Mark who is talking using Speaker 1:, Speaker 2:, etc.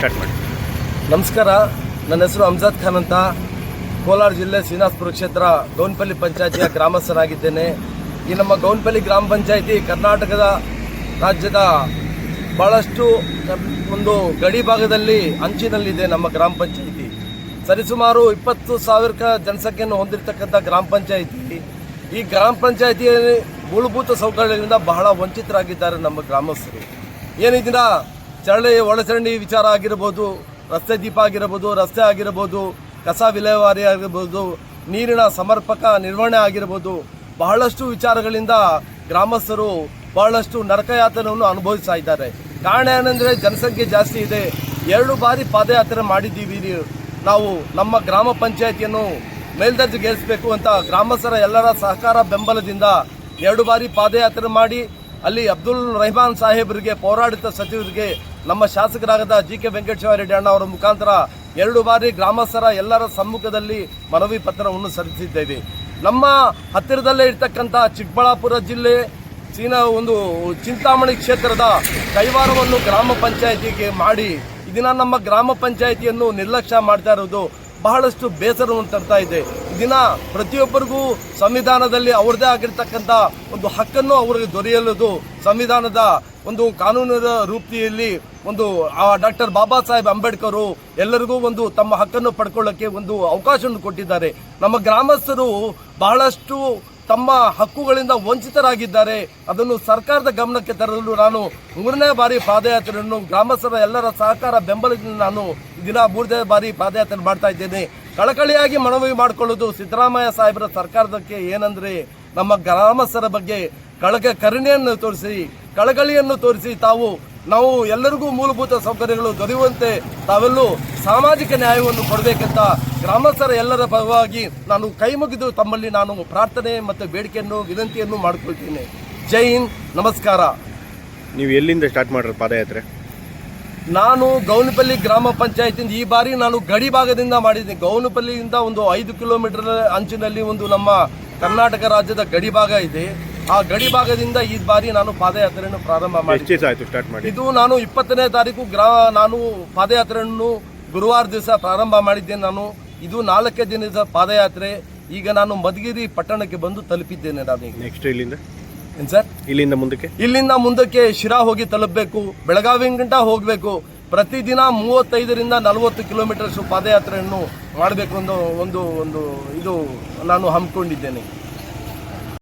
Speaker 1: Start ಮಾಡಿ.
Speaker 2: ನಮಸ್ಕಾರ, ನನ್ನ ಹೆಸರು ಅಮ್ಜದ್ ಖಾನ್ ಅಂತ. ಕೋಲಾರ ಜಿಲ್ಲೆ ಶ್ರೀನಿವಾಸಪುರ ಕ್ಷೇತ್ರ, ಗೌನ್ಪಲ್ಲಿ ಪಂಚಾಯತಿಯ ಗ್ರಾಮಸ್ಥನಾಗಿದ್ದೇನೆ. ಈ ನಮ್ಮ ಗೌನ್ಪಲ್ಲಿ ಗ್ರಾಮ ಪಂಚಾಯತಿ ಕರ್ನಾಟಕದ ರಾಜ್ಯದ ಭಾಳಷ್ಟು ಒಂದು ಗಡಿ ಭಾಗದಲ್ಲಿ ಅಂಚಿನಲ್ಲಿದೆ ನಮ್ಮ ಗ್ರಾಮ ಪಂಚಾಯಿತಿ. ಸರಿಸುಮಾರು ಇಪ್ಪತ್ತು ಸಾವಿರ ಜನಸಂಖ್ಯೆಯನ್ನು ಹೊಂದಿರತಕ್ಕಂಥ ಗ್ರಾಮ ಪಂಚಾಯಿತಿ. ಈ ಗ್ರಾಮ ಪಂಚಾಯತಿಯಲ್ಲಿ ಮೂಲಭೂತ ಸೌಕರ್ಯಗಳಿಂದ ಬಹಳ ವಂಚಿತರಾಗಿದ್ದಾರೆ ನಮ್ಮ ಗ್ರಾಮಸ್ಥರು. ಏನಿದಿನ ಚರಂಡಿ ಒಳಚರಂಡಿ ವಿಚಾರ ಆಗಿರ್ಬೋದು, ರಸ್ತೆ ದೀಪ ಆಗಿರ್ಬೋದು, ರಸ್ತೆ ಆಗಿರ್ಬೋದು, ಕಸ ವಿಲೇವಾರಿ ಆಗಿರ್ಬೋದು, ನೀರಿನ ಸಮರ್ಪಕ ನಿರ್ವಹಣೆ ಆಗಿರ್ಬೋದು, ಬಹಳಷ್ಟು ವಿಚಾರಗಳಿಂದ ಗ್ರಾಮಸ್ಥರು ಬಹಳಷ್ಟು ನರಕಯಾತನವನ್ನು ಅನುಭವಿಸ್ತಾ ಇದ್ದಾರೆ. ಕಾರಣ ಏನಂದರೆ ಜನಸಂಖ್ಯೆ ಜಾಸ್ತಿ ಇದೆ. ಎರಡು ಬಾರಿ ಪಾದಯಾತ್ರೆ ಮಾಡಿದ್ದೀವಿ ನಾವು ನಮ್ಮ ಗ್ರಾಮ ಪಂಚಾಯತಿಯನ್ನು ಮೇಲ್ದರ್ಜೆಗೇರಿಸಬೇಕು ಅಂತ ಗ್ರಾಮಸ್ಥರ ಎಲ್ಲರ ಸಹಕಾರ ಬೆಂಬಲದಿಂದ ಎರಡು ಬಾರಿ ಪಾದಯಾತ್ರೆ ಮಾಡಿ, ಅಲ್ಲಿ ಅಬ್ದುಲ್ ರೆಹಮಾನ್ ಸಾಹೇಬರಿಗೆ, ಪೌರಾಡಳಿತ ಸಚಿವರಿಗೆ ನಮ್ಮ ಶಾಸಕರಾದ ಜಿ ಕೆ ವೆಂಕಟೇಶ್ವರ ರೆಡ್ಡಿ ಅಣ್ಣ ಅವರ ಮುಖಾಂತರ ಎರಡು ಬಾರಿ ಗ್ರಾಮಸ್ಥರ ಎಲ್ಲರ ಸಮ್ಮುಖದಲ್ಲಿ ಮನವಿ ಪತ್ರವನ್ನು ಸಲ್ಲಿಸಿದ್ದೇವೆ. ನಮ್ಮ ಹತ್ತಿರದಲ್ಲೇ ಇರ್ತಕ್ಕಂಥ ಚಿಕ್ಕಬಳ್ಳಾಪುರ ಜಿಲ್ಲೆ ಚೀನಾ ಒಂದು ಚಿಂತಾಮಣಿ ಕ್ಷೇತ್ರದ ಕೈವಾರವನ್ನು ಗ್ರಾಮ ಪಂಚಾಯಿತಿಗೆ ಮಾಡಿ ಇದನ್ನ ನಮ್ಮ ಗ್ರಾಮ ಪಂಚಾಯಿತಿಯನ್ನು ನಿರ್ಲಕ್ಷ್ಯ ಮಾಡ್ತಾ ಇರೋದು ಬಹಳಷ್ಟು ಬೇಸರವನ್ನು ತರ್ತಾ ಇದೆ. ದಿನ ಪ್ರತಿಯೊಬ್ಬರಿಗೂ ಸಂವಿಧಾನದಲ್ಲಿ ಅವ್ರದ್ದೇ ಆಗಿರ್ತಕ್ಕಂಥ ಒಂದು ಹಕ್ಕನ್ನು ಅವರಿಗೆ ದೊರೆಯಲದು ಸಂವಿಧಾನದ ಒಂದು ಕಾನೂನಿನ ರೂಪಿಯಲ್ಲಿ ಒಂದು, ಆ ಡಾಕ್ಟರ್ ಬಾಬಾ ಸಾಹೇಬ್ ಅಂಬೇಡ್ಕರ್ ಎಲ್ಲರಿಗೂ ಒಂದು ತಮ್ಮ ಹಕ್ಕನ್ನು ಪಡ್ಕೊಳ್ಳೋಕ್ಕೆ ಒಂದು ಅವಕಾಶವನ್ನು ಕೊಟ್ಟಿದ್ದಾರೆ. ನಮ್ಮ ಗ್ರಾಮಸ್ಥರು ಬಹಳಷ್ಟು ತಮ್ಮ ಹಕ್ಕುಗಳಿಂದ ವಂಚಿತರಾಗಿದ್ದಾರೆ. ಅದನ್ನು ಸರ್ಕಾರದ ಗಮನಕ್ಕೆ ತರಲು ನಾನು ಮೂರನೇ ಬಾರಿ ಪಾದಯಾತ್ರೆಯನ್ನು ಗ್ರಾಮಸ್ಥರ ಎಲ್ಲರ ಸಹಕಾರ ಬೆಂಬಲದಿಂದ ನಾನು ದಿನ ಮೂರನೇ ಬಾರಿ ಪಾದಯಾತ್ರೆ ಮಾಡ್ತಾ ಇದ್ದೇನೆ. ಕಳಕಳಿಯಾಗಿ ಮನವಿ ಮಾಡಿಕೊಳ್ಳೋದು ಸಿದ್ದರಾಮಯ್ಯ ಸಾಹೇಬರ ಸರ್ಕಾರದಕ್ಕೆ ಏನಂದ್ರೆ ನಮ್ಮ ಗ್ರಾಮಸ್ಥರ ಬಗ್ಗೆ ಕಳಕ ಕರುಣೆಯನ್ನು ತೋರಿಸಿ, ಕಳಕಳಿಯನ್ನು ತೋರಿಸಿ ತಾವು ನಾವು ಎಲ್ಲರಿಗೂ ಮೂಲಭೂತ ಸೌಕರ್ಯಗಳು ದೊರೆಯುವಂತೆ ತಾವೆಲ್ಲೂ ಸಾಮಾಜಿಕ ನ್ಯಾಯವನ್ನು ಕೊಡಬೇಕಂತ ಗ್ರಾಮಸ್ಥರ ಎಲ್ಲರ ಪರವಾಗಿ ನಾನು ಕೈ ಮುಗಿದು ತಮ್ಮಲ್ಲಿ ನಾನು ಪ್ರಾರ್ಥನೆ ಮತ್ತು ಬೇಡಿಕೆಯನ್ನು ವಿನಂತಿಯನ್ನು ಮಾಡಿಕೊಳ್ತೀನಿ. ಜೈ ಹಿಂದ್. ನಮಸ್ಕಾರ.
Speaker 1: ನೀವು ಎಲ್ಲಿಂದ ಸ್ಟಾರ್ಟ್ ಮಾಡಿರೋ ಪಾದಯಾತ್ರೆ?
Speaker 2: ನಾನು ಗೌನಪಲ್ಲಿ ಗ್ರಾಮ ಪಂಚಾಯತಿಯಿಂದ ಈ ಬಾರಿ ನಾನು ಗಡಿ ಭಾಗದಿಂದ ಮಾಡಿದ್ದೀನಿ. ಗೌನಪಲ್ಲಿಯಿಂದ ಒಂದು ಐದು ಕಿಲೋಮೀಟರ್ ಅಂಚಿನಲ್ಲಿ ಒಂದು ನಮ್ಮ ಕರ್ನಾಟಕ ರಾಜ್ಯದ ಗಡಿ ಭಾಗ ಇದೆ. ಆ ಗಡಿ ಭಾಗದಿಂದ ಈ ಬಾರಿ ನಾನು ಪಾದಯಾತ್ರೆಯನ್ನು ಪ್ರಾರಂಭ ಮಾಡಿ
Speaker 1: ಆಯಿತು ಸ್ಟಾರ್ಟ್ ಮಾಡಿ
Speaker 2: ಇದು ನಾನು ಇಪ್ಪತ್ತನೇ ತಾರೀಕು ಗ್ರಾ ನಾನು ಪಾದಯಾತ್ರೆಯನ್ನು ಗುರುವಾರ ದಿವಸ ಪ್ರಾರಂಭ ಮಾಡಿದ್ದೇನೆ ನಾನು. ಇದು ನಾಲ್ಕೇ ದಿನದ ಪಾದಯಾತ್ರೆ. ಈಗ ನಾನು ಮಧುಗಿರಿ ಪಟ್ಟಣಕ್ಕೆ ಬಂದು ತಲುಪಿದ್ದೇನೆ ನಾನು
Speaker 1: ನೆಕ್ಸ್ಟ್ ಇಲ್ಲಿಂದ?
Speaker 2: ಸರ್?
Speaker 1: ಇಲ್ಲಿಂದ ಮುಂದಕ್ಕೆ?
Speaker 2: ಇಲ್ಲಿಂದ ಮುಂದಕ್ಕೆ ಶಿರಾ ಹೋಗಿ ತಲುಪಬೇಕು ಬೆಳಗಾವಿ ಗಂಟ ಹೋಗಬೇಕು. ಪ್ರತಿದಿನ ಮೂವತ್ತೈದರಿಂದ ನಲವತ್ತು ಕಿಲೋಮೀಟರ್ಸ್ ಪಾದಯಾತ್ರೆಯನ್ನು ಮಾಡಬೇಕು ಅನ್ನೋ ಒಂದು ಒಂದು ಇದು ನಾನು ಹಮ್ಮಿಕೊಂಡಿದ್ದೇನೆ.